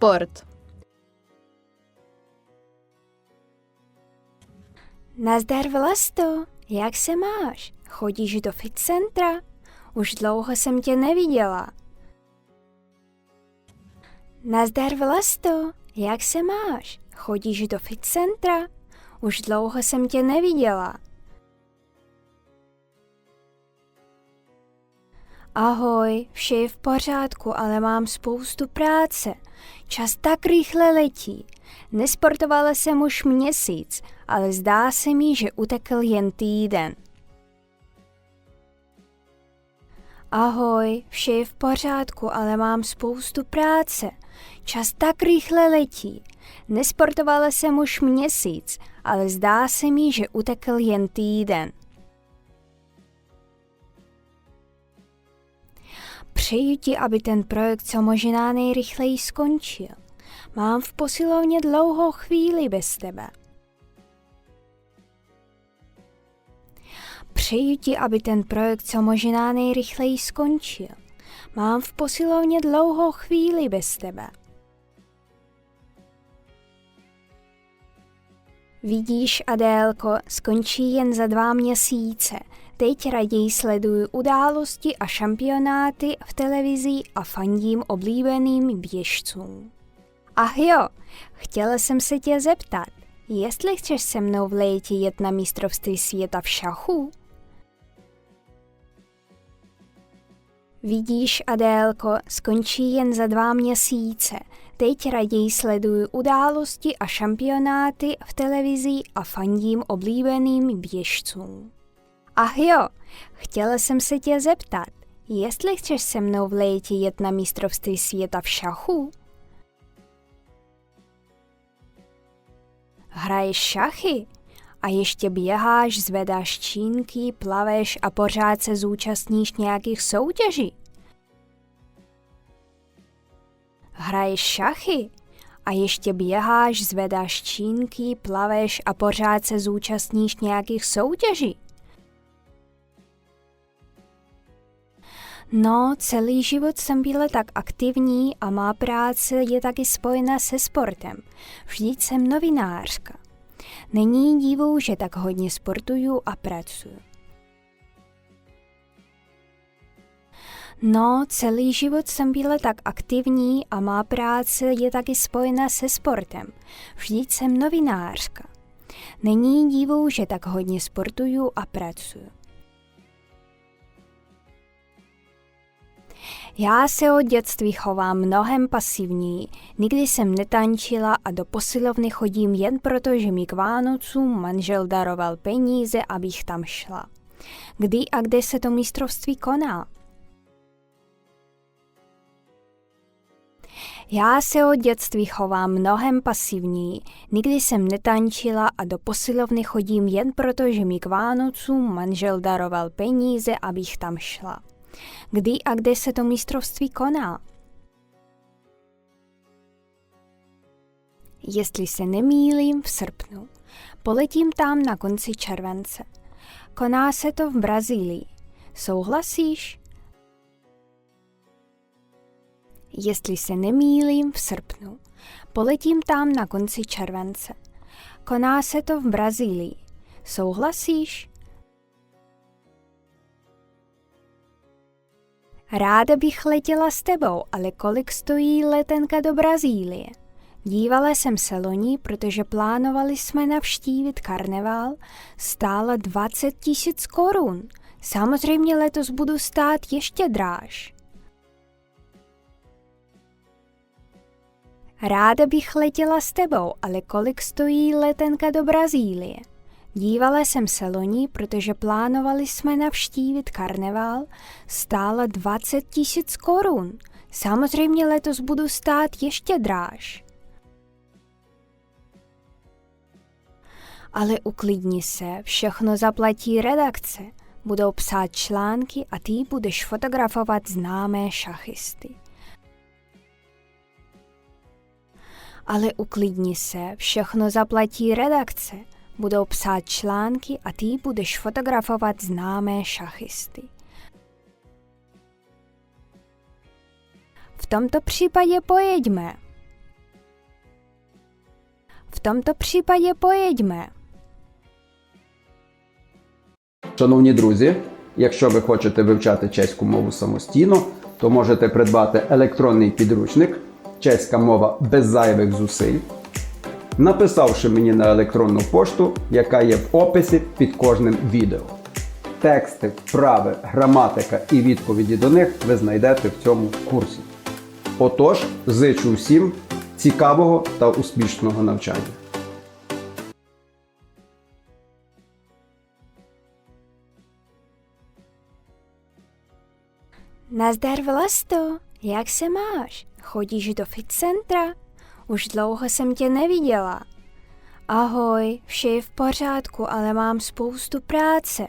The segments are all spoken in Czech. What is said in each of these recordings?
Sport. Nazdar Vlasto, jak se máš? Chodíš do fit centra? Už dlouho jsem tě neviděla. Nazdar Vlasto, jak se máš? Chodíš do fit centra? Už dlouho jsem tě neviděla. Ahoj, vše je v pořádku, ale mám spoustu práce. Čas tak rychle letí. Nesportovala jsem už měsíc, ale zdá se mi, že utekl jen týden. Ahoj, vše je v pořádku, ale mám spoustu práce. Čas tak rychle letí. Nesportovala jsem už měsíc, ale zdá se mi, že utekl jen týden. Přeji ti, aby ten projekt co možná nejrychleji skončil. Mám v posilovně dlouhou chvíli bez tebe. Přeji ti, aby ten projekt co možná nejrychleji skončil. Mám v posilovně dlouhou chvíli bez tebe. Vidíš, Adélko, skončí jen za dva měsíce. Teď raději sleduju události a šampionáty v televizi a fandím oblíbeným běžcům. Ach jo, chtěla jsem se tě zeptat, jestli chceš se mnou v létě jet na mistrovství světa v šachu? Vidíš, Adélko, skončí jen za dva měsíce. Teď raději sleduju události a šampionáty v televizi a fandím oblíbeným běžcům. Ach jo, chtěla jsem se tě zeptat, jestli chceš se mnou v létě jet na mistrovství světa v šachu? Hraješ šachy? A ještě běháš, zvedáš čínky, plaveš a pořád se zúčastníš nějakých soutěží? Hraješ šachy? A ještě běháš, zvedáš čínky, plaveš a pořád se zúčastníš nějakých soutěží? No, celý život jsem byla tak aktivní a má práce je taky spojena se sportem. Vždyť jsem novinářka. Není divou, že tak hodně sportuju a pracuju. No, celý život jsem byla tak aktivní a má práce je taky spojena se sportem. Vždyť jsem novinářka. Není divou, že tak hodně sportuju a pracuju. Já se od dětství chovám mnohem pasivněji. Nikdy jsem netančila a do posilovny chodím jen proto, že mi k Vánocům manžel daroval peníze, abych tam šla. Kdy a kde se to mistrovství koná? Já se od dětství chovám mnohem pasivněji. Nikdy jsem netančila a do posilovny chodím jen proto, že mi k Vánocům manžel daroval peníze, abych tam šla. Kdy a kde se to mistrovství koná? Jestli se nemýlím, v srpnu. Poletím tam na konci července. Koná se to v Brazílii. Souhlasíš? Jestli se nemýlím, v srpnu. Poletím tam na konci července. Koná se to v Brazílii. Souhlasíš? Ráda bych letěla s tebou, ale kolik stojí letenka do Brazílie? Dívala jsem se loni, protože plánovali jsme navštívit karneval, stála 20 tisíc korun. Samozřejmě letos budu stát ještě dráž. Ráda bych letěla s tebou, ale kolik stojí letenka do Brazílie? Dívala jsem se loni, protože plánovali jsme navštívit karneval, stála 20 tisíc korun. Samozřejmě letos budu stát ještě dráž. Ale uklidni se, všechno zaplatí redakce. Budou psát články a ty budeš fotografovat známé šachisty. Ale uklidni se, všechno zaplatí redakce budou psát články a ty budeš fotografovat známé šachisty. V tomto případě pojeďme. V tomto případě pojeďme. Шановні друзі, якщо ви хочете вивчати чеську мову самостійно, то можете придбати електронний підручник Чеська мова без зайвих зусиль, написавши мені на електронну пошту, яка є в описі під кожним відео. Тексти, вправи, граматика і відповіді до них ви знайдете в цьому курсі. Отож, зичу всім цікавого та успішного навчання. Vlasto, jak se máš? Chodíš do fit centra? Už dlouho jsem tě neviděla. Ahoj, vše je v pořádku, ale mám spoustu práce.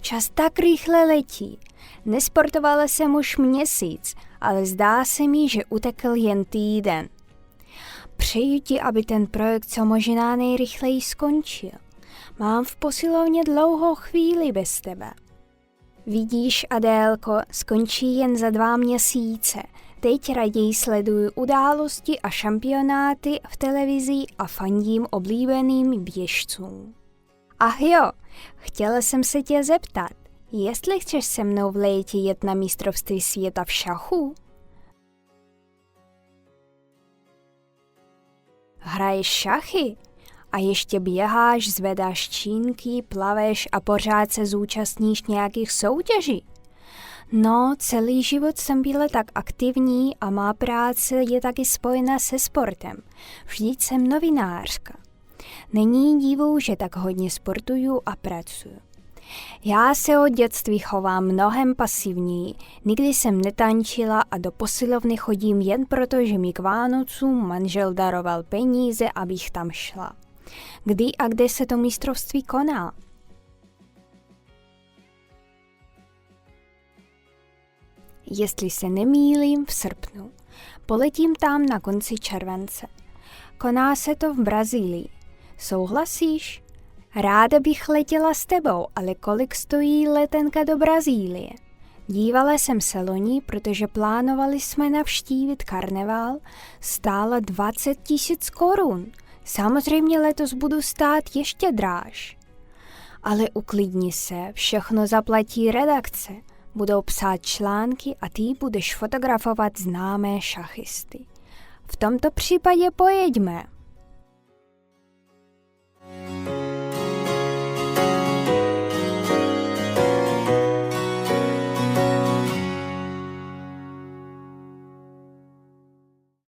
Čas tak rychle letí. Nesportovala jsem už měsíc, ale zdá se mi, že utekl jen týden. Přeji ti, aby ten projekt co možná nejrychleji skončil. Mám v posilovně dlouhou chvíli bez tebe. Vidíš, Adélko, skončí jen za dva měsíce. Teď raději sleduju události a šampionáty v televizi a fandím oblíbeným běžcům. Ach jo, chtěla jsem se tě zeptat, jestli chceš se mnou v létě jet na mistrovství světa v šachu? Hraješ šachy? A ještě běháš, zvedáš čínky, plaveš a pořád se zúčastníš nějakých soutěží. No, celý život jsem byla tak aktivní a má práce je taky spojena se sportem. Vždyť jsem novinářka. Není divu, že tak hodně sportuju a pracuju. Já se od dětství chovám mnohem pasivní, nikdy jsem netančila a do posilovny chodím jen proto, že mi k Vánocům manžel daroval peníze, abych tam šla. Kdy a kde se to mistrovství koná? Jestli se nemýlím, v srpnu. Poletím tam na konci července. Koná se to v Brazílii. Souhlasíš? Ráda bych letěla s tebou, ale kolik stojí letenka do Brazílie? Dívala jsem se loni, protože plánovali jsme navštívit karneval, stála 20 tisíc korun. Samozřejmě letos budu stát ještě dráž. Ale uklidni se, všechno zaplatí redakce. Budou psát články a ty budeš fotografovat známé šachisty. V tomto případě pojeďme. thank you